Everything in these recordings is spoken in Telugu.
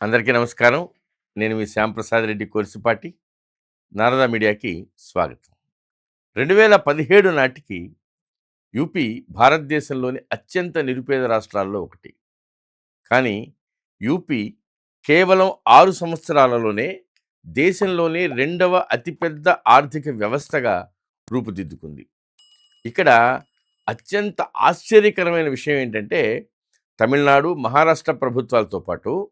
అందరికీ నమస్కారం. నేను మీ శ్యాంప్రసాద్ రెడ్డి కోర్సిపాటి. నారదా మీడియాకి స్వాగతం. రెండు వేల పదిహేడు నాటికి యూపీ భారతదేశంలోని అత్యంత నిరుపేద రాష్ట్రాల్లో ఒకటి. కానీ యూపీ కేవలం ఆరు సంవత్సరాలలోనే దేశంలోనే రెండవ అతిపెద్ద ఆర్థిక వ్యవస్థగా రూపుదిద్దుకుంది. ఇక్కడ అత్యంత ఆశ్చర్యకరమైన విషయం ఏంటంటే తమిళనాడు మహారాష్ట్ర ప్రభుత్వాలతో పాటు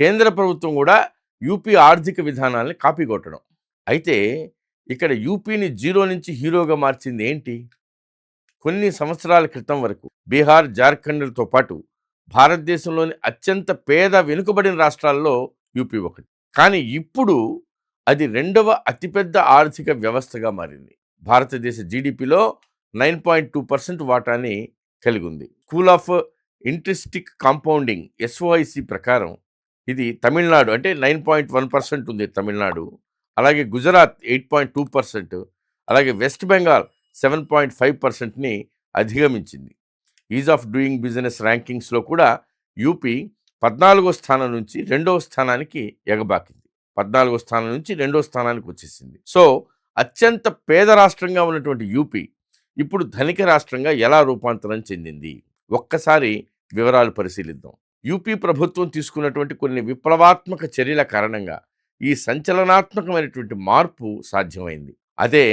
కేంద్ర ప్రభుత్వం కూడా యూపీ ఆర్థిక విధానాల్ని కాపీ కొట్టడం. అయితే ఇక్కడ యూపీని జీరో నుంచి హీరోగా మార్చింది ఏంటి? కొన్ని సంవత్సరాల క్రితం వరకు బీహార్ జార్ఖండ్లతో పాటు భారతదేశంలోని అత్యంత పేద వెనుకబడిన రాష్ట్రాల్లో యూపీ ఒకటి. కానీ ఇప్పుడు అది రెండవ అతిపెద్ద ఆర్థిక వ్యవస్థగా మారింది. భారతదేశ జీడిపిలో నైన్ పాయింట్ టూ పర్సెంట్ వాటాని కలిగి ఉంది. స్కూల్ ఆఫ్ ఇంట్రెస్టిక్ కాంపౌండింగ్ ఎస్ఓఐసి ప్రకారం ఇది తమిళనాడు అంటే నైన్ పాయింట్ వన్ పర్సెంట్ ఉంది తమిళనాడు. అలాగే Gujarat eight point two percent. అలాగే west Bengal seven point five పర్సెంట్ని అధిగమించింది. ఈజ్ ఆఫ్ డూయింగ్ బిజినెస్ ర్యాంకింగ్స్లో కూడా యూపీ పద్నాలుగో స్థానం నుంచి రెండవ స్థానానికి ఎగబాకింది. పద్నాలుగో స్థానం నుంచి రెండో స్థానానికి వచ్చేసింది. సో అత్యంత పేద రాష్ట్రంగా ఉన్నటువంటి యూపీ ఇప్పుడు ధనిక రాష్ట్రంగా ఎలా రూపాంతరం చెందింది? ఒక్కసారి వివరాలు పరిశీలిద్దాం. యూపీ ప్రభుత్వం తీసుకున్నటువంటి కొన్ని విప్లవాత్మక చర్యల కారణంగా ఈ సంచలనాత్మకమైనటువంటి మార్పు సాధ్యమైంది. అదే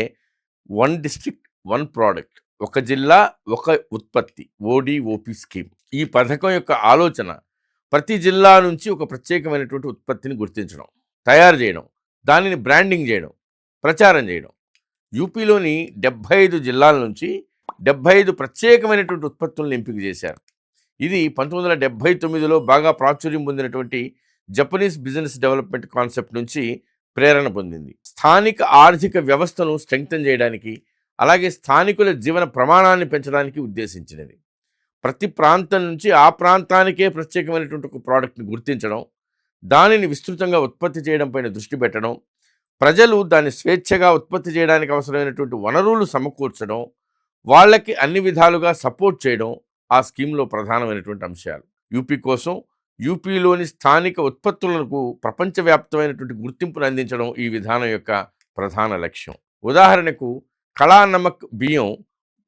వన్ డిస్ట్రిక్ట్ వన్ ప్రోడక్ట్ ఒక జిల్లా ఒక ఉత్పత్తి ఓడిఓపి స్కీమ్. ఈ పథకం యొక్క ఆలోచన ప్రతి జిల్లా నుంచి ఒక ప్రత్యేకమైనటువంటి ఉత్పత్తిని గుర్తించడం తయారు చేయడం దానిని బ్రాండింగ్ చేయడం ప్రచారం చేయడం. యూపీలోని డెబ్భై ఐదు జిల్లాల నుంచి డెబ్భై ఐదు ప్రత్యేకమైనటువంటి ఉత్పత్తులను ఎంపిక చేశారు. ఇది పంతొమ్మిది వందల డెబ్భై తొమ్మిదిలో బాగా ప్రాచుర్యం పొందినటువంటి జపనీస్ బిజినెస్ డెవలప్మెంట్ కాన్సెప్ట్ నుంచి ప్రేరణ పొందింది. స్థానిక ఆర్థిక వ్యవస్థను స్ట్రెంగ్తన్ చేయడానికి అలాగే స్థానికుల జీవన ప్రమాణాన్ని పెంచడానికి ఉద్దేశించినది. ప్రతి ప్రాంతం నుంచి ఆ ప్రాంతానికే ప్రత్యేకమైనటువంటి ఒక ప్రోడక్ట్ని గుర్తించడం దానిని విస్తృతంగా ఉత్పత్తి చేయడం పైన దృష్టి పెట్టడం ప్రజలు దాన్ని స్వేచ్ఛగా ఉత్పత్తి చేయడానికి అవసరమైనటువంటి వనరులు సమకూర్చడం వాళ్ళకి అన్ని విధాలుగా సపోర్ట్ చేయడం ఆ స్కీమ్లో ప్రధానమైనటువంటి అంశాలు. యూపీ కోసం యూపీలోని స్థానిక ఉత్పత్తులకు ప్రపంచవ్యాప్తమైనటువంటి గుర్తింపును అందించడం ఈ విధానం యొక్క ప్రధాన లక్ష్యం. ఉదాహరణకు కళానమక్ బియ్యం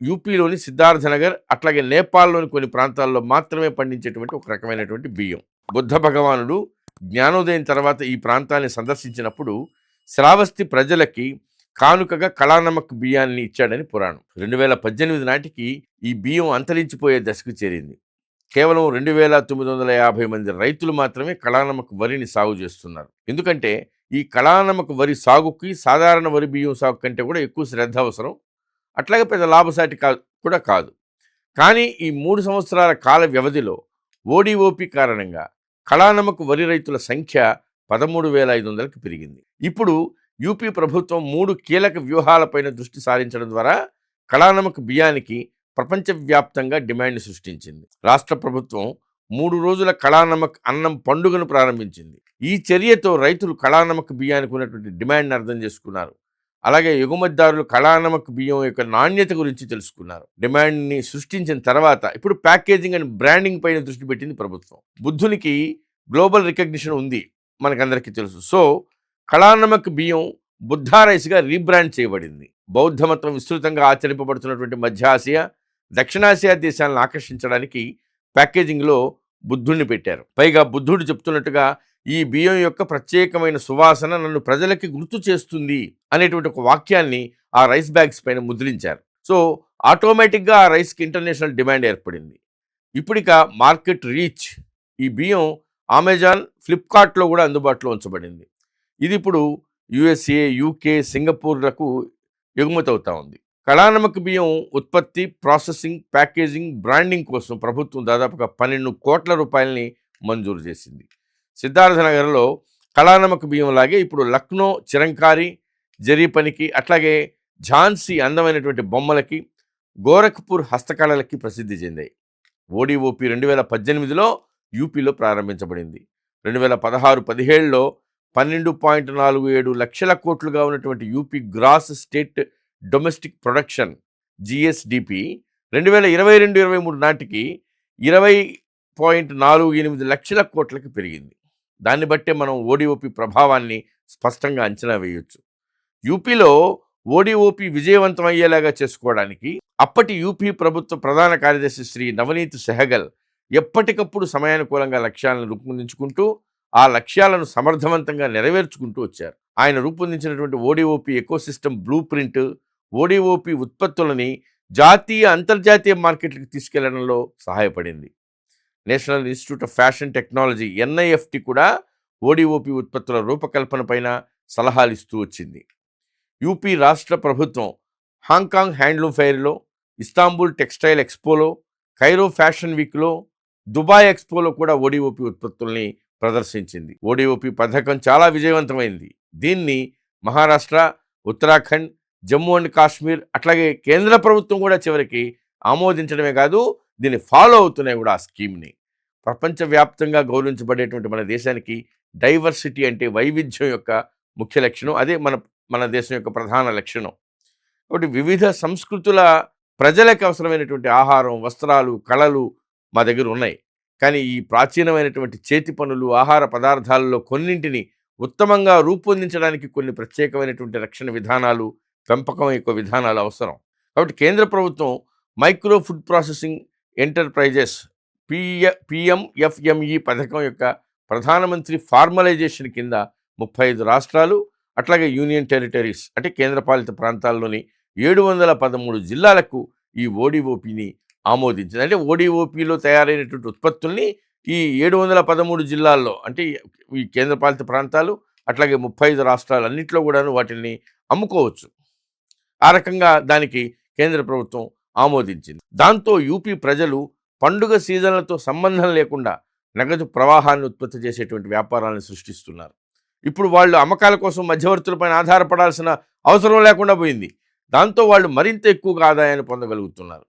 యూపీలోని సిద్ధార్థనగర్ అట్లాగే నేపాల్లోని కొన్ని ప్రాంతాల్లో మాత్రమే పండించేటువంటి ఒక రకమైనటువంటి బియ్యం. బుద్ధ భగవానుడు జ్ఞానోదయం తర్వాత ఈ ప్రాంతాన్ని సందర్శించినప్పుడు శ్రావస్తి ప్రజలకి కానుకగా కళానమక్ బియ్యాన్ని ఇచ్చాడని పురాణం. రెండు వేల పద్దెనిమిది నాటికి ఈ బియ్యం అంతరించిపోయే దశకు చేరింది. కేవలం రెండు వేల తొమ్మిది వందల యాభై మంది రైతులు మాత్రమే కళానమక వరిని సాగు చేస్తున్నారు. ఎందుకంటే ఈ కళానమక వరి సాగుకి సాధారణ వరి బియ్యం సాగు కంటే కూడా ఎక్కువ శ్రద్ధ అవసరం. అట్లాగే పెద్ద లాభసాటి కా కూడా కాదు. కానీ ఈ మూడు సంవత్సరాల కాల వ్యవధిలో ఓడిఓపి కారణంగా కళానమకు వరి రైతుల సంఖ్య పదమూడు వేల ఐదు వందలకు పెరిగింది. ఇప్పుడు యూపీ ప్రభుత్వం మూడు కీలక వ్యూహాలపైన దృష్టి సారించడం ద్వారా కళానమక్ బియ్యానికి ప్రపంచవ్యాప్తంగా డిమాండ్ సృష్టించింది. రాష్ట్ర ప్రభుత్వం మూడు రోజుల కళానమక్ అన్నం పండుగను ప్రారంభించింది. ఈ చర్యతో రైతులు కళానమక్ బియ్యానికి ఉన్నటువంటి డిమాండ్ని అర్థం చేసుకున్నారు. అలాగే ఎగుమతిదారులు కళానమక్ బియ్యం యొక్క నాణ్యత గురించి తెలుసుకున్నారు. డిమాండ్ని సృష్టించిన తర్వాత ఇప్పుడు ప్యాకేజింగ్ అండ్ బ్రాండింగ్ పైన దృష్టి పెట్టింది ప్రభుత్వం. బుద్ధునికి గ్లోబల్ రికగ్నిషన్ ఉంది. మనకందరికీ తెలుసు. సో కళానమక్ బియ్యం బుద్ధా రైస్గా రీబ్రాండ్ చేయబడింది. బౌద్ధమతం విస్తృతంగా ఆచరింపబడుతున్నటువంటి మధ్య ఆసియా దక్షిణాసియా దేశాలను ఆకర్షించడానికి ప్యాకేజింగ్లో బుద్ధుడిని పెట్టారు. పైగా బుద్ధుడు చెప్తున్నట్టుగా ఈ బియ్యం యొక్క ప్రత్యేకమైన సువాసన నన్ను ప్రజలకి గుర్తు చేస్తుంది అనేటువంటి ఒక వాక్యాన్ని ఆ రైస్ బ్యాగ్స్ పైన ముద్రించారు. సో ఆటోమేటిక్గా ఆ రైస్కి ఇంటర్నేషనల్ డిమాండ్ ఏర్పడింది. ఇప్పుడిక మార్కెట్ రీచ్ ఈ బియ్యం అమెజాన్ ఫ్లిప్కార్ట్లో కూడా అందుబాటులో ఉంచబడింది. ఇది ఇప్పుడు యుఎస్ఏ యూకే సింగపూర్లకు ఎగుమతి అవుతా ఉంది. కళానమక బియ్యం ఉత్పత్తి ప్రాసెసింగ్ ప్యాకేజింగ్ బ్రాండింగ్ కోసం ప్రభుత్వం దాదాపుగా పన్నెండు కోట్ల రూపాయలని మంజూరు చేసింది. సిద్ధార్థనగర్లో కళానమక బియ్యం లాగే ఇప్పుడు లక్నో చిరంకారి జరీ పనికి అట్లాగే ఝాన్సీ అందమైనటువంటి బొమ్మలకి గోరఖ్పూర్ హస్తకళలకి ప్రసిద్ధి చెందాయి. ఓడిఓపి రెండు వేల పద్దెనిమిదిలో యూపీలో ప్రారంభించబడింది. రెండు వేల పదహారు పదిహేడులో పన్నెండు పాయింట్ నాలుగు ఏడు లక్షల కోట్లుగా ఉన్నటువంటి UP gross state domestic production GSDP రెండు వేల ఇరవై రెండు ఇరవై మూడు నాటికి ఇరవై పాయింట్ నాలుగు ఎనిమిది లక్షల కోట్లకి పెరిగింది. దాన్ని బట్టే మనం ఓడిఓపి ప్రభావాన్ని స్పష్టంగా అంచనా వేయొచ్చు. యూపీలో ఓడిఓపి విజయవంతం అయ్యేలాగా చేసుకోవడానికి అప్పటి యూపీ ప్రభుత్వ ప్రధాన కార్యదర్శి శ్రీ నవనీత్ సెహగల్ ఎప్పటికప్పుడు సమయానుకూలంగా లక్ష్యాలను రూపొందించుకుంటూ ఆ లక్ష్యాలను సమర్థవంతంగా నెరవేర్చుకుంటూ వచ్చారు. ఆయన రూపొందించినటువంటి ODOP ecosystem blueprint ODOP ఉత్పత్తులని జాతీయ అంతర్జాతీయ మార్కెట్లకు తీసుకెళ్ళడంలో సహాయపడింది. National institute of fashion technology NIFT కూడా ఓడిఓపి ఉత్పత్తుల రూపకల్పన పైన సలహాలు ఇస్తూ వచ్చింది. యూపీ రాష్ట్ర ప్రభుత్వం హాంకాంగ్ హ్యాండ్లూమ్ ఫెయిర్లో ఇస్తాంబుల్ టెక్స్టైల్ ఎక్స్పోలో కైరో ఫ్యాషన్ వీక్లో దుబాయ్ ఎక్స్పోలో కూడా ఓడిఓపి ఉత్పత్తుల్ని ప్రదర్శించింది. ఓడిఓపి పథకం చాలా విజయవంతమైంది. దీన్ని మహారాష్ట్ర ఉత్తరాఖండ్ జమ్మూ అండ్ కాశ్మీర్ అట్లాగే కేంద్ర ప్రభుత్వం కూడా చివరికి ఆమోదించడమే కాదు దీన్ని ఫాలో అవుతున్నాయి కూడా ఆ స్కీమ్ని. ప్రపంచవ్యాప్తంగా గౌరవించబడేటువంటి మన దేశానికి డైవర్సిటీ అంటే వైవిధ్యం యొక్క ముఖ్య లక్షణం. అదే మన మన దేశం యొక్క ప్రధాన లక్షణం. కాబట్టి వివిధ సంస్కృతుల ప్రజలకు అవసరమైనటువంటి ఆహారం వస్త్రాలు కళలు మా దగ్గర ఉన్నాయి. కానీ ఈ ప్రాచీనమైనటువంటి చేతి పనులు ఆహార పదార్థాలలో కొన్నింటిని ఉత్తమంగా రూపొందించడానికి కొన్ని ప్రత్యేకమైనటువంటి రక్షణ విధానాలు పెంపకం యొక్క విధానాలు అవసరం. కాబట్టి కేంద్ర ప్రభుత్వం micro food processing enterprises PA PMFME పథకం యొక్క ప్రధానమంత్రి ఫార్మలైజేషన్ కింద ముప్పై ఐదు రాష్ట్రాలు అట్లాగే యూనియన్ టెరిటరీస్ అంటే కేంద్రపాలిత ప్రాంతాల్లోని ఏడు వందల పదమూడు జిల్లాలకు ఈ ఓడిఓపిని ఆమోదించింది. అంటే ఓడిఓపిలో తయారైనటువంటి ఉత్పత్తుల్ని ఈ ఏడు వందల పదమూడు జిల్లాల్లో అంటే ఈ కేంద్రపాలిత ప్రాంతాలు అట్లాగే ముప్పై ఐదు రాష్ట్రాలు అన్నింటిలో కూడాను వాటిని అమ్ముకోవచ్చు. ఆ రకంగా దానికి కేంద్ర ప్రభుత్వం ఆమోదించింది. దాంతో యూపీ ప్రజలు పండుగ సీజన్లతో సంబంధం లేకుండా నగదు ప్రవాహాన్ని ఉత్పత్తి చేసేటువంటి వ్యాపారాలను సృష్టిస్తున్నారు. ఇప్పుడు వాళ్ళు అమ్మకాల కోసం మధ్యవర్తులపైన ఆధారపడాల్సిన అవసరం లేకుండా పోయింది. దాంతో వాళ్ళు మరింత ఎక్కువగా ఆదాయాన్ని పొందగలుగుతున్నారు.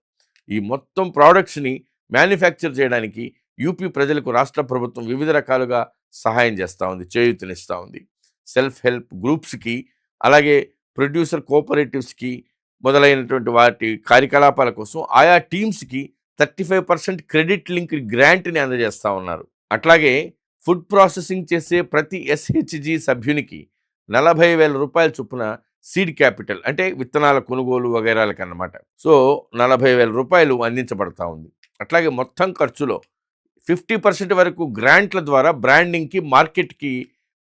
ఈ మొత్తం ప్రోడక్ట్స్ని మ్యానుఫ్యాక్చర్ చేయడానికి యూపీ ప్రజలకు రాష్ట్ర ప్రభుత్వం వివిధ రకాలుగా సహాయం చేస్తూ ఉంది చేయూతనిస్తూ ఉంది. సెల్ఫ్ హెల్ప్ గ్రూప్స్కి అలాగే ప్రొడ్యూసర్ కోఆపరేటివ్స్కి మొదలైనటువంటి వాటి కార్యకలాపాల కోసం ఆయా టీమ్స్కి thirty five percent credit link గ్రాంట్ని అందజేస్తూ ఉన్నారు. అట్లాగే ఫుడ్ ప్రాసెసింగ్ చేసే ప్రతి ఎస్హెచ్జి సభ్యునికి నలభై వేల రూపాయల చొప్పున సీడ్ క్యాపిటల్ అంటే విత్తనాల కొనుగోలు వగైరాలకు అన్నమాట సో నలభై వేల రూపాయలు అందించబడతా ఉంది. అట్లాగే మొత్తం ఖర్చులో ఫిఫ్టీ పర్సెంట్ వరకు గ్రాంట్ల ద్వారా బ్రాండింగ్కి మార్కెట్కి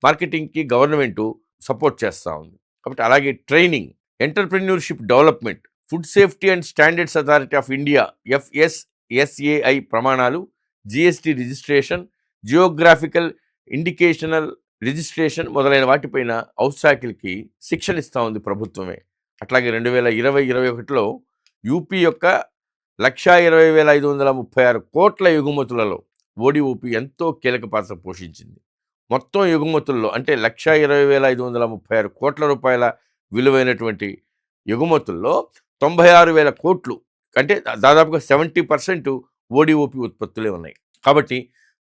మార్కెటింగ్కి గవర్నమెంట్ సపోర్ట్ చేస్తూ ఉంది. కాబట్టి అలాగే training entrepreneurship development food safety and standards authority of India FSSAI ప్రమాణాలు GST registration geographical indicational registration మొదలైన వాటిపైన ఔత్సాహికులకి శిక్షణ ఇస్తూ ఉంది ప్రభుత్వమే. అట్లాగే రెండు వేల ఇరవై ఇరవై ఒకటిలో యూపీ యొక్క లక్షా ఇరవై వేల ఐదు వందల ముప్పై ఆరు కోట్ల ఎగుమతులలో ఓడిఓపి ఎంతో కీలక పాత్ర పోషించింది. మొత్తం ఎగుమతుల్లో అంటే లక్షా ఇరవై వేల ఐదు వందల ముప్పై ఆరు కోట్ల రూపాయల విలువైనటువంటి ఎగుమతుల్లో తొంభై ఆరు వేల కోట్లు అంటే దాదాపుగా సెవెంటీ పర్సెంట్ ఓడిఓపి ఉత్పత్తులే ఉన్నాయి. కాబట్టి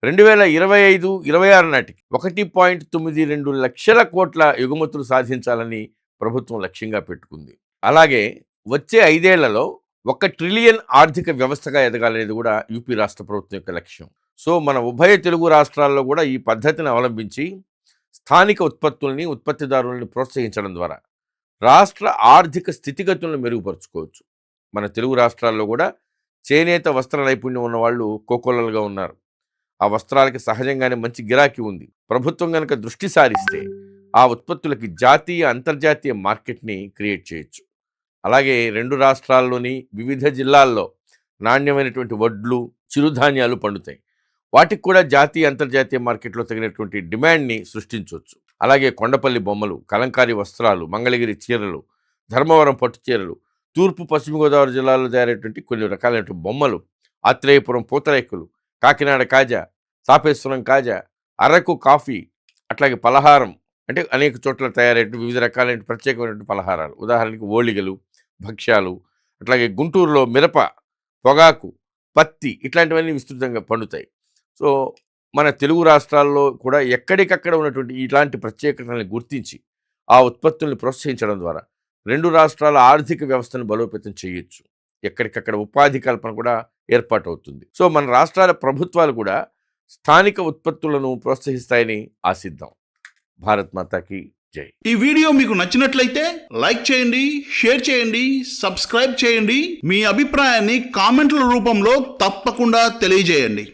రెండు వేల ఇరవై ఐదు ఇరవై ఆరు నాటికి ఒకటి పాయింట్ తొమ్మిది రెండు లక్షల కోట్ల ఎగుమతులు సాధించాలని ప్రభుత్వం లక్ష్యంగా పెట్టుకుంది. అలాగే వచ్చే ఐదేళ్ళలో ఒక ట్రిలియన్ ఆర్థిక వ్యవస్థగా ఎదగాలనేది కూడా యూపీ రాష్ట్ర ప్రభుత్వం యొక్క లక్ష్యం. సో మన ఉభయ తెలుగు రాష్ట్రాల్లో కూడా ఈ పద్ధతిని అవలంబించి స్థానిక ఉత్పత్తుల్ని ఉత్పత్తిదారుల్ని ప్రోత్సహించడం ద్వారా రాష్ట్ర ఆర్థిక స్థితిగతులను మెరుగుపరుచుకోవచ్చు. మన తెలుగు రాష్ట్రాల్లో కూడా చేనేత వస్త్ర నైపుణ్యం ఉన్న వాళ్ళు కోకొల్లలుగా ఉన్నారు. ఆ వస్త్రాలకి సహజంగానే మంచి గిరాకీ ఉంది. ప్రభుత్వం కనుక దృష్టి సారిస్తే ఆ ఉత్పత్తులకి జాతీయ అంతర్జాతీయ మార్కెట్ని క్రియేట్ చేయొచ్చు. అలాగే రెండు రాష్ట్రాల్లోని వివిధ జిల్లాల్లో నాణ్యమైనటువంటి వడ్లు చిరుధాన్యాలు పండుతాయి. వాటికి కూడా జాతీయ అంతర్జాతీయ మార్కెట్లో తగినటువంటి డిమాండ్ని సృష్టించవచ్చు అలాగే కొండపల్లి బొమ్మలు కలంకారీ వస్త్రాలు మంగళగిరి చీరలు ధర్మవరం పట్టు చీరలు తూర్పు పశ్చిమ గోదావరి జిల్లాలో తయారైనటువంటి కొన్ని రకాలైనటువంటి బొమ్మలు ఆత్రేయపురం పూతరేకులు కాకినాడ కాజా తాపేశ్వరం కాజా అరకు కాఫీ అట్లాగే పలహారం. అంటే అనేక చోట్ల తయారైన వివిధ రకాలైన ప్రత్యేకమైనటువంటి పలహారాలు. ఉదాహరణకి ఓళిగలు భక్ష్యాలు అట్లాగే గుంటూరులో మిరప పొగాకు పత్తి ఇట్లాంటివన్నీ విస్తృతంగా పండుతాయి. సో మన తెలుగు రాష్ట్రాల్లో కూడా ఎక్కడికక్కడ ఉన్నటువంటి ఇలాంటి ప్రత్యేకతలను గుర్తించి ఆ ఉత్పత్తుల్ని ప్రోత్సహించడం ద్వారా రెండు రాష్ట్రాల ఆర్థిక వ్యవస్థను బలోపేతం చేయొచ్చు. ఎక్కడికక్కడ ఉపాధి కల్పన కూడా ఏర్పాటు అవుతుంది సో మన రాష్ట్రాల ప్రభుత్వాలు కూడా స్థానిక ఉత్పత్తులను ప్రోత్సహిస్తాయని ఆశిద్దాం. భారత్ మాతాకి జై. ఈ వీడియో మీకు నచ్చినట్లయితే లైక్ చేయండి షేర్ చేయండి సబ్స్క్రైబ్ చేయండి. మీ అభిప్రాయాన్ని కామెంట్ల రూపంలో తప్పకుండా తెలియజేయండి.